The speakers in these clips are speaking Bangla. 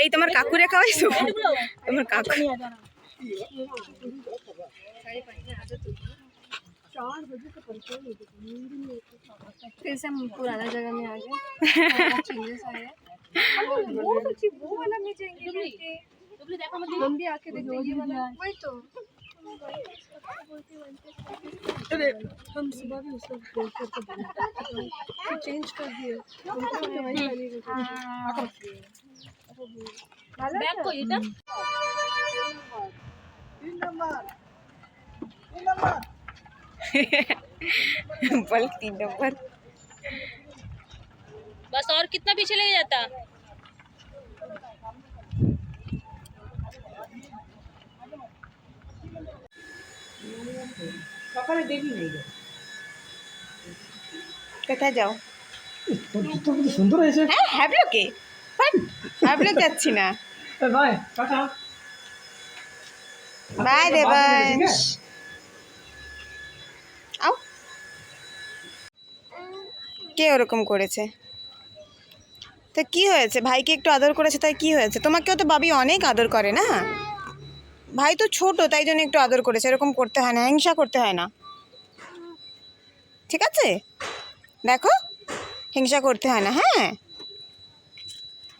এই তোমার কাকুরে খাওয়াইছো তোমার কাকু फिर से हम पुराना जगह में आ गए चेंजेस आए हैं वो सच्ची वो वाला में जाएंगे हम भी आके देखते हैं ये वाला वही तो अरे हम सुबह भी उसको बोल कर तो चेंज कर दिए। तो बैग को इधर तीन नंबर तीन नंबर बल्कि नंबर बस और कितना पीछे ले जाता? কোথায় যাও? তোর জুতো কিন্তু সুন্দর হয়েছে? হ্যাঁ হ্যাবলোকে হ্যাবলোক যাচ্ছি না। ভাই টাটা। বাই দেবাংশ। আও। কে ওরকম করেছে? তো কি হয়েছে? ভাইকে একটু আদর করেছে তাই কি হয়েছে? তোমাকেও তো বাবি অনেক আদর করে না? ভাই তো ছোট, তাই জন্য একটু আদর করেছে। এরকম করতে হয় না, হিংসা করতে হয় না। ঠিক আছে? দেখো, হিংসা করতে হয় না হ্যাঁ?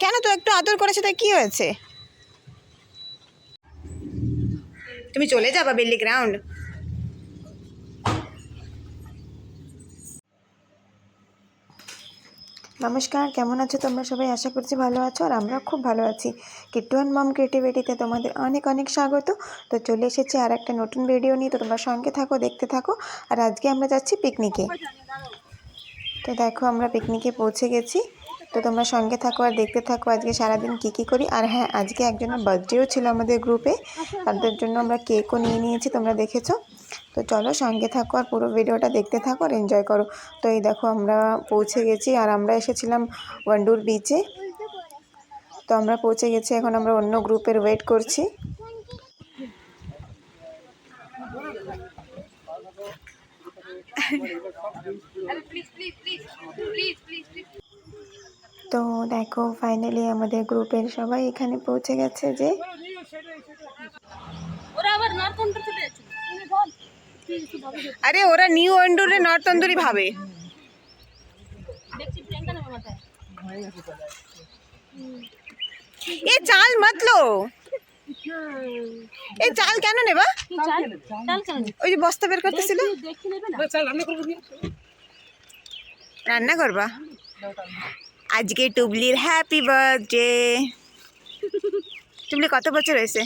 কেন তো একটু আদর করেছে, তাই কি হয়েছে? তুমি চলে যাবা বেল্লি গ্রাউন্ড? নমস্কার, কেমন আছো তোমরা সবাই? আশা করছি ভালো আছো আর আমরা খুব ভালো আছি। কিট্টু অ্যান্ড মম ক্রিয়েটিভিটিতে তোমাদের অনেক অনেক স্বাগত। তো চলে এসেছি আর একটা নতুন ভিডিও নিয়ে। তো তোমরা সঙ্গে থাকো, দেখতে থাকো। আর আজকে আমরা যাচ্ছি পিকনিকে তো দেখো, আমরা পিকনিকে পৌঁছে গেছি। তো তোমরা সঙ্গে থাকো আর দেখতে থাকো আজকে সারাদিন কী কী করি। আর হ্যাঁ আজকে একজনের বার্থডেও ছিল আমাদের গ্রুপে তাদের জন্য আমরা কেকও নিয়ে নিয়েছি, তোমরা দেখেছ। তো চলো সঙ্গে থাকো আর পুরো ভিডিওটা দেখতে থাকো আর এনজয় করো। তো এই দেখো আমরা পৌঁছে গেছি আর আমরা এসেছিলাম ওয়ান্ডুর বিচে তো আমরা পৌঁছে গেছি, এখন আমরা অন্য গ্রুপের ওয়েট করছি। তো দেখো ফাইনালি আমাদের গ্রুপের সবাই এখানে পৌঁছে গেছে যে ওরা আবার নর্থ কাউন্টার চলে যাচ্ছে আরে ওরা নিউ ওয়ান্ডুরে নর্থ তন্দুরি ভাবে এ চাল মত লো এই চাল কেন নেবা? চাল? চাল কেন ওই যে বস্তা বের করতেছিল? রান্না করবা আজকে টুবলির হ্যাপি বার্থডে টুবলি কত বছর হয়েছে?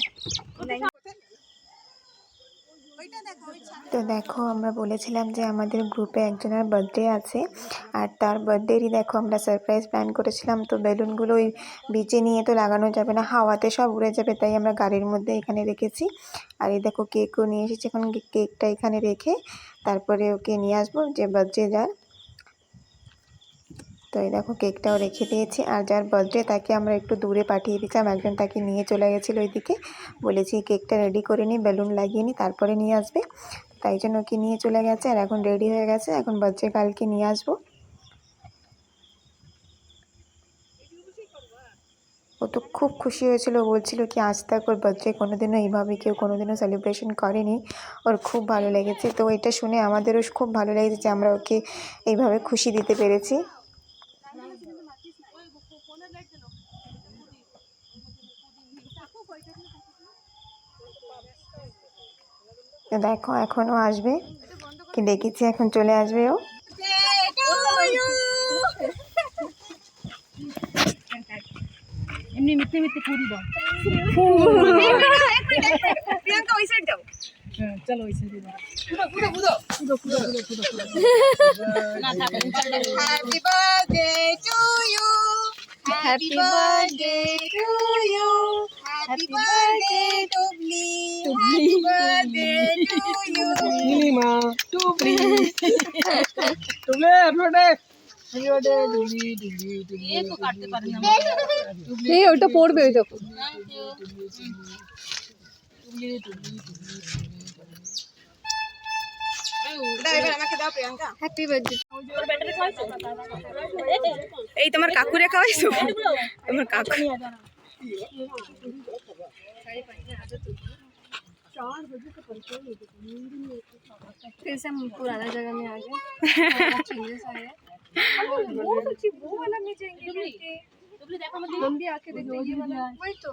তো দেখো, আমরা বলেছিলাম যে আমাদের গ্রুপে একজনের বার্থডে আছে, আর তার বার্থডেরই দেখো, আমরা সারপ্রাইজ প্ল্যান করেছিলাম। তো বেলুনগুলো ওই বিচে নিয়ে তো লাগানো যাবে না, হাওয়াতে সব উড়ে যাবে, তাই আমরা গাড়ির মধ্যে এখানে রেখেছি। আর এই দেখো কেকও নিয়ে এসেছি, এখন কেকটা এখানে রেখে তারপরে ওকে নিয়ে আসব যে বার্থডে যার তো এই দেখো কেকটাও রেখে দিয়েছি। আর যার বার্থডে তাকে আমরা একটু দূরে পাঠিয়ে দিয়েছিলাম একজন তাকে নিয়ে চলে গেছিল ওইদিকে। বলেছি কেকটা রেডি করে নিই বেলুন লাগিয়ে নিই তারপরে নিয়ে আসবে। তাই জন্য ওকে নিয়ে চলে গেছে। আর এখন রেডি হয়ে গেছে। এখন বার্থডে কালকে নিয়ে আসব। ও তো খুব খুশি হয়েছিল। বলছিল কি, আজ তাক ওর বার্থডে কোনোদিনও এইভাবে কেউ কোনোদিনও সেলিব্রেশন করেনি। ওর খুব ভালো লেগেছে। তো এটা শুনে আমাদেরও খুব ভালো লেগেছে যে আমরা ওকে এইভাবে খুশি দিতে পেরেছি। দেখো এখনও আসবে। কি ডেকেছি এখন চলে আসবে ও। এমনি মিথ্যে মিথ্যে পুরি দাও। প্রিয়াঙ্কা ওই সাইড যাও। হ্যাঁ চলো ওই সাইডে না happy birthday to you happy birthday to you happy birthday Nilima Tubli Tubli এ তো কাটতে পারে না এই ওটা পড়বে ওই দেখো। থ্যাংক ইউ টুবলি টুবলি এই তোমার কাকুরে খাওয়াইছো? তোমার কাকু। फिर से हम पुराना जगह में आ गए। चेंजेस आए हैं वो वाला जाएँगे करके हम भी आके ये वाला। वही तो।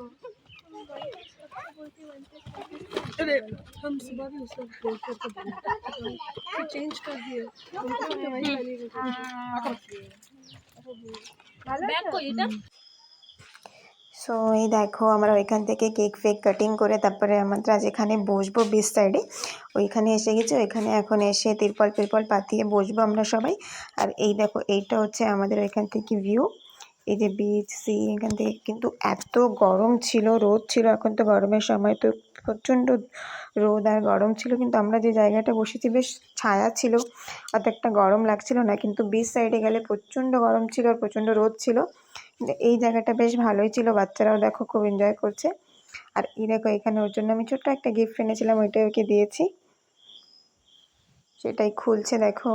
हम सुबह भी उसको बोलते थे चेंज कर दिए। उनको भी वही वाली সো এই দেখো, আমরা ওইখান থেকে কেক ফেক কাটিং করে তারপরে আমরা যেখানে বসবো বিচ সাইডে ওইখানে এসে গেছি। ওইখানে এখন এসে তিরপল তিরপল পাতিয়ে বসবো আমরা সবাই। আর এই দেখো, এইটা হচ্ছে আমাদের ওইখান থেকে ভিউ এই যে বিচ সি এখান থেকে কিন্তু এত গরম ছিল, রোদ ছিল। এখন তো গরমের সময় তো প্রচণ্ড রোদ আর গরম ছিল। কিন্তু আমরা যে জায়গাটা বসেছি, বেশ ছায়া ছিল। অত একটা গরম লাগছিল না। কিন্তু বিচ সাইডে গেলে প্রচণ্ড গরম ছিল আর প্রচণ্ড রোদ ছিল। এই জায়গাটা বেশ ভালোই ছিল, বাচ্চারাও দেখো খুব এনজয় করছে। আর এই দেখো, এখানে ওর জন্য আমি ছোট্ট একটা গিফট এনেছিলাম, ওইটাই ওকে দিয়েছি। সেটাই খুলছে দেখো।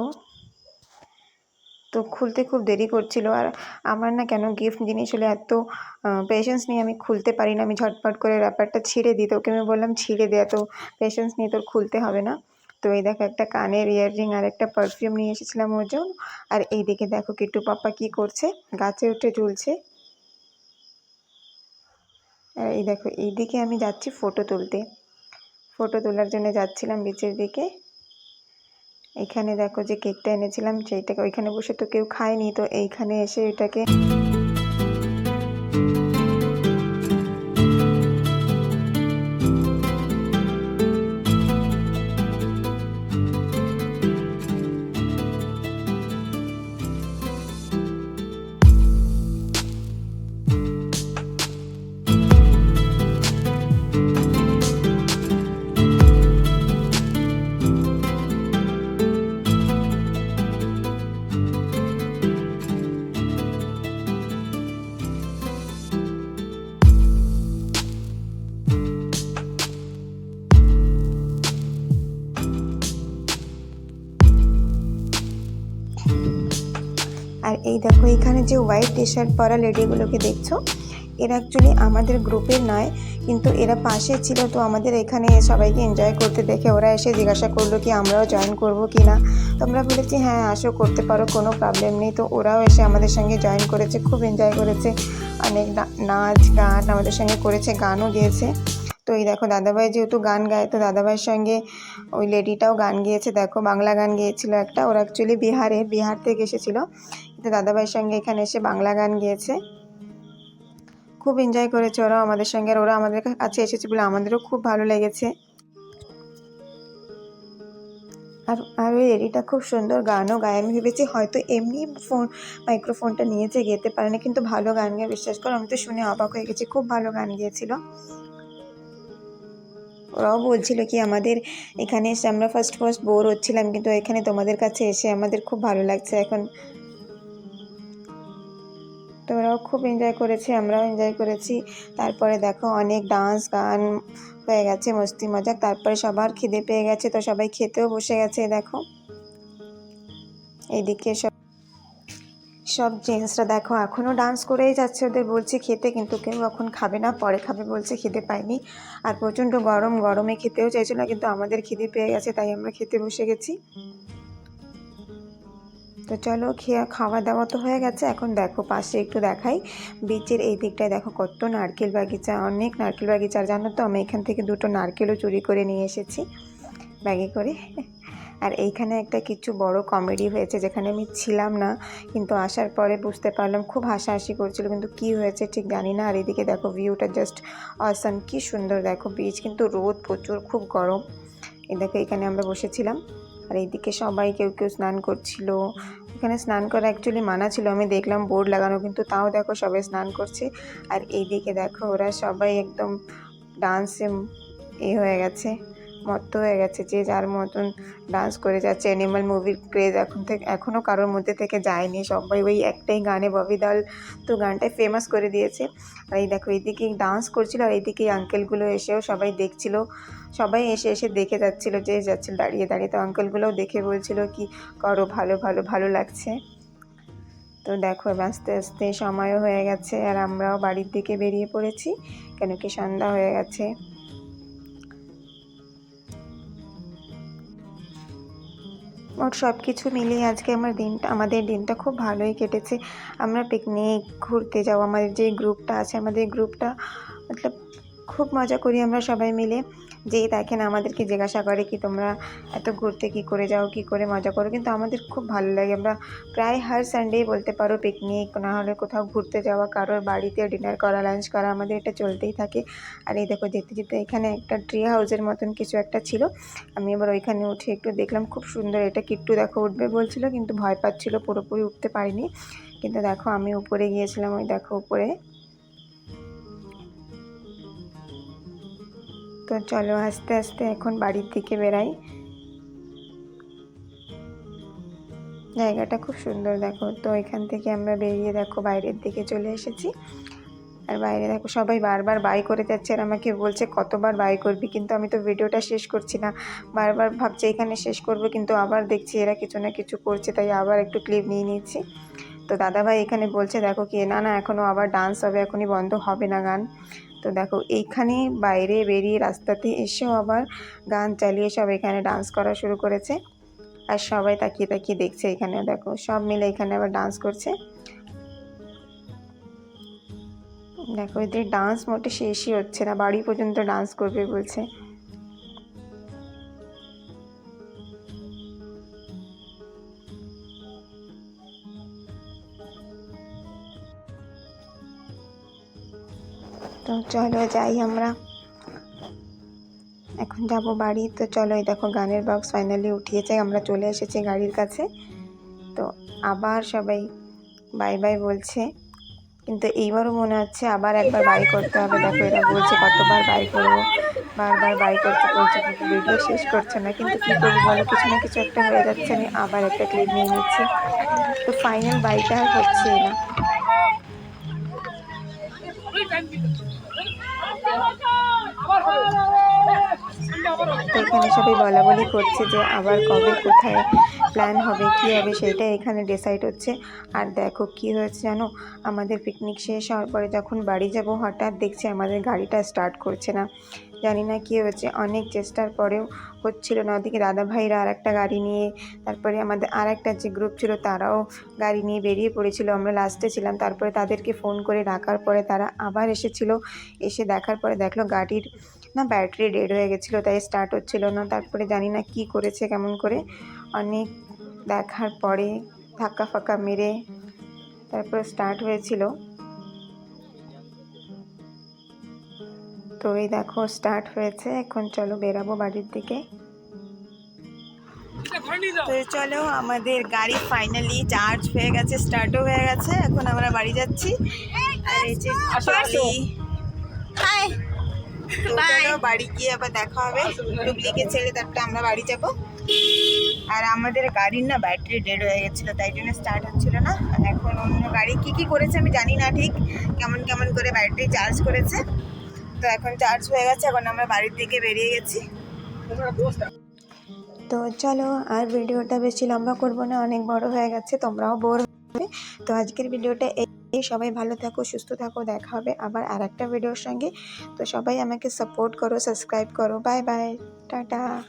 তো খুলতে খুব দেরি করছিল, আর আমার না কেন গিফট জিনিস হলে এত পেশেন্স নিয়ে আমি খুলতে পারি না, আমি ঝটপট করে ব্যাপারটা ছিঁড়ে দিই। তো ওকে আমি বললাম, ছিঁড়ে দে, এত পেশেন্স নিয়ে তোর খুলতে হবে না। তো এই দেখো একটা কানের ইয়াররিং আর একটা পারফিউম নিয়ে এসেছিলাম ওর জন্য। আর এই এইদিকে দেখো কিট্টু পাপ্পা কি করছে, গাছে উঠে ঝুলছে। আর এই দেখো, এইদিকে আমি যাচ্ছি ফটো তুলতে। ফটো তোলার জন্য যাচ্ছিলাম বিচের দিকে। এখানে দেখো যে কেকটা এনেছিলাম, সেইটাকে ওইখানে বসে তো কেউ খায়নি, তো এইখানে এসে এটাকে আর এই দেখো, এখানে যে হোয়াইট টি শার্ট পরা লেডিগুলোকে দেখছ, এরা অ্যাকচুয়ালি আমাদের গ্রুপের নয়, কিন্তু এরা পাশে ছিল, তো আমাদের এখানে সবাইকে এনজয় করতে দেখে ওরা এসে জিজ্ঞাসা করল কি আমরাও জয়েন করব কি না তো আমরা বলেছি হ্যাঁ আসো, করতে পারো, কোনো প্রবলেম নেই। তো ওরাও এসে আমাদের সঙ্গে জয়েন করেছে, খুব এনজয় করেছে। অনেক নাচ, গান আমাদের সঙ্গে করেছে, গানও গেয়েছে। তো এই দেখো, দাদাভাই যেহেতু গান গায়, তো দাদাভাইয়ের সঙ্গে ওই লেডিটাও গান গেয়েছে। দেখো, বাংলা গান গেয়েছিল একটা, ওরা অ্যাকচুয়ালি বিহারের বিহার থেকে এসেছিল। দাদাভাইয়ের সঙ্গে এখানে এসে বাংলা গান গেয়েছে। খুব এনজয় করেছে ওরাও আমাদের সঙ্গে আর ওরা আমাদের কাছে এসেছে বলে আমাদেরও খুব ভালো লেগেছে। আর আর ওই লেডিটা খুব সুন্দর গানও, গায় আমি ভেবেছি হয়তো এমনি ফোন মাইক্রোফোনটা নিয়েছে গেতে পারে না, কিন্তু ভালো গান গায় বিশ্বাস করো, আমি তো শুনে অবাক হয়ে গেছি, খুব ভালো গান গিয়েছিল। ওরাও বলছিল কি, আমাদের এখানে এসে আমরা ফার্স্ট ফার্স্ট বোর হচ্ছিলাম, কিন্তু এখানে তোমাদের কাছে এসে আমাদের খুব ভালো লাগছে, এখন তো ওরাও খুব এনজয় করেছে, আমরাও এনজয় করেছি। তারপরে দেখো অনেক ডান্স গান হয়ে গেছে, মস্তি মজাক। তারপরে সবার খিদে পেয়ে গেছে, তো সবাই খেতেও বসে গেছে দেখো। এইদিকে সব সব জেন্টসরা দেখো এখনও ডান্স করেই যাচ্ছে ওদের, বলছে খেতে, কিন্তু কেউ এখন খাবে না, পরে খাবে, বলছে খিদে পায়নি আর প্রচণ্ড গরম, গরমে খেতেও চাইছিল না কিন্তু আমাদের খিদে পেয়ে গেছে, তাই আমরা খেতে বসে গেছি। তো চলো খেয়ে, খাওয়া দাওয়া তো হয়ে গেছে, এখন দেখো পাশে একটু দেখাই। বিচের এই দিকটায় দেখো কত নারকেল বাগিচা, অনেক নারকেল বাগিচা। জানো তো, আমি এখান থেকে দুটো নারকেলও চুরি করে নিয়ে এসেছি, ব্যাগে করে। আর এইখানে একটা কিছু বড় কমেডি হয়েছে, যেখানে আমি ছিলাম না, কিন্তু আসার পরে বুঝতে পারলাম, খুব হাসাহাসি করছিল, কিন্তু কি হয়েছে ঠিক জানি না। আর এদিকে দেখো ভিউটা জাস্ট অসাম কি সুন্দর দেখো বিচ কিন্তু রোদ প্রচুর, খুব গরম। এই দেখো এখানে আমরা বসেছিলাম। আর এইদিকে সবাই কেউ কেউ স্নান করছিল। এখানে স্নান করা অ্যাকচুয়ালি মানা ছিল। আমি দেখলাম বোর্ড লাগানো, কিন্তু তাও দেখো সবাই স্নান করছে। আর এইদিকে দেখো ওরা সবাই একদম ডান্সে এ হয়ে গেছে। মত্ত হয়ে গেছে যে যার মতন ডান্স করে যাচ্ছে অ্যানিমাল মুভির ক্রেজ এখন থেকে এখনও কারোর মধ্যে থেকে যায়নি। সবাই ওই একটাই গানে ববি দাল তো গানটাই ফেমাস করে দিয়েছে। আর এই দেখো, এইদিকে ডান্স করছিল আর এইদিকে আঙ্কেলগুলো এসেও সবাই দেখছিল। সবাই এসে এসে দেখে যাচ্ছিল যে যাচ্ছিল, দাঁড়িয়ে দাঁড়িয়ে তো আঙ্কেলগুলোও দেখে বলছিল কি করো ভালো ভালো ভালো লাগছে। তো দেখো আস্তে আস্তে সময়ও হয়ে গেছে আর আমরাও বাড়ির দিকে বেরিয়ে পড়েছি। কেন কি সন্ধ্যা হয়ে গেছে। ওর সব কিছু মিলিয়ে আজকে আমার দিনটা, আমাদের দিনটা খুব ভালোই কেটেছে। আমরা পিকনিক ঘুরতে যাও আমাদের যে গ্রুপটা আছে, আমাদের গ্রুপটা মতলব খুব মজা করি আমরা সবাই মিলে। যেই দেখেন আমাদেরকে জিজ্ঞাসা করে কি তোমরা এত ঘুরতে কি করে যাও, কি করে মজা করো? কিন্তু আমাদের খুব ভালো লাগে। আমরা প্রায় হার সানডেই বলতে পারো পিকনিক না হলে কোথাও ঘুরতে যাওয়া, কারোর বাড়িতে ডিনার করা লাঞ্চ করা, আমাদের এটা চলতেই থাকে। আর এই দেখো যেতে যেতে এখানে একটা ট্রি হাউসের মতন কিছু একটা ছিল। আমি এবার ওইখানে উঠে একটু দেখলাম, খুব সুন্দর এটা কিট্টু দেখো উঠবে বলছিল, কিন্তু ভয় পাচ্ছিল, পুরোপুরি উঠতে পারিনি। কিন্তু দেখো আমি উপরে গিয়েছিলাম, ওই দেখো উপরে। তো চলো আস্তে আস্তে এখন বাড়ির দিকে বেরাই জায়গাটা খুব সুন্দর দেখো। তো এখান থেকে আমরা বেরিয়ে দেখো বাইরের দিকে চলে এসেছি। আর বাইরে দেখো সবাই বারবার বাই করে যাচ্ছে আর আমাকে বলছে কতবার বাই করবি কিন্তু আমি তো ভিডিওটা শেষ করছি না। বারবার ভাবছি এখানে শেষ করব কিন্তু আবার দেখছি এরা কিছু না কিছু করছে তাই আবার একটু ক্লিপ নিয়ে নিচ্ছি। তো দাদাভাই এখানে বলছে, দেখো কি, না না এখনও আবার ডান্স হবে, এখনই বন্ধ হবে না গান। তো দেখো, এইখানে বাইরে বেরিয়ে রাস্তাতে এসেও আবার গান চালিয়ে সব এখানে ডান্স করা শুরু করেছে। আর সবাই তাকিয়ে তাকিয়ে দেখছে এখানে, দেখো, সব মিলে এখানে আবার ডান্স করছে। দেখো, এদের ডান্স মোটে শেষই হচ্ছে না, বাড়ি পর্যন্ত ডান্স করবে বলছে। তো চলো যাই আমরা। এখন যাব বাড়ি। তো চলো এই দেখো গানের বক্স ফাইনালি উঠিয়েছে। আমরা চলে এসেছি গাড়ির কাছে। তো আবার সবাই বাই বাই বলছে। কিন্তু এইবারও মনে হচ্ছে আবার একবার বাই করতে হবে। দেখো এরা বলছে কতবার বাই করব। বারবার বাই করতে বলছে, কিন্তু ভিডিও শেষ করছে না। কিন্তু কী করব বলো? কিছু না কিছু একটা হয়ে যাচ্ছে। আমি আবার একটা ক্লিপ নিয়ে নিচ্ছি। তো ফাইনাল বাইটা আর হচ্ছে না। আবার তো এখানে সবাই বলা বলি করছে যে আবার কবে কোথায় প্ল্যান হবে, কি হবে সেটা এখানে ডিসাইড হচ্ছে। আর দেখো কি হয়েছে জানো? আমাদের পিকনিক শেষ হওয়ার পরে যখন বাড়ি যাব, হঠাৎ দেখছি আমাদের গাড়িটা স্টার্ট করছে না। জানি না কী হয়েছে, অনেক চেষ্টার পরেও হচ্ছিল না। ওদিকে দাদা ভাইরা আর একটা গাড়ি নিয়ে, তারপরে আমাদের আর একটা যে গ্রুপ ছিল, তারাও গাড়ি নিয়ে বেরিয়ে পড়েছিল। আমরা লাস্টে ছিলাম, তারপরে তাদেরকে ফোন করে ডাকার পরে তারা আবার এসেছিল। এসে দেখার পরে দেখল গাড়ির না ব্যাটারি ডেড হয়ে গেছিল তাই স্টার্ট হচ্ছিল না। তারপরে জানি না কি করেছে কেমন করে। অনেক দেখার পরে ধাক্কা ফাক্কা মেরে তারপরে স্টার্ট হয়েছিল। তো এই দেখো স্টার্ট হয়েছে। এখন চলো বেরাবো বাড়ির দিকে। তো চলো আমাদের গাড়ি ফাইনালি চার্জ হয়ে গেছে স্টার্টও হয়ে গেছে। এখন আমরা বাড়ি যাচ্ছি। আর এই যে বাড়ি গিয়ে আবার দেখা হবে। ডুবলিকে ছেড়ে তারপরে আমরা বাড়ি যাব। আর আমাদের গাড়ির না ব্যাটারি ডেড হয়ে গেছিল তাই জন্য স্টার্ট হচ্ছিল না। আর এখন অন্য গাড়ি কি কি করেছে আমি জানি না ঠিক কেমন কেমন করে ব্যাটারি চার্জ করেছে। তো এখন চার্জ হয়ে গেছে এখন আমরা বাড়ির দিকে বেরিয়ে গেছি। তো চলো আর ভিডিওটা বেশি লম্বা করব না অনেক বড় হয়ে গেছে তোমরাও বোর হবে। তো আজকের ভিডিওটা এই সবাই ভালো থাকো, সুস্থ থাকো, দেখা হবে আবার আর একটা ভিডিওর সঙ্গে। তো সবাই আমাকে সাপোর্ট করো সাবস্ক্রাইব করো। Bye bye tata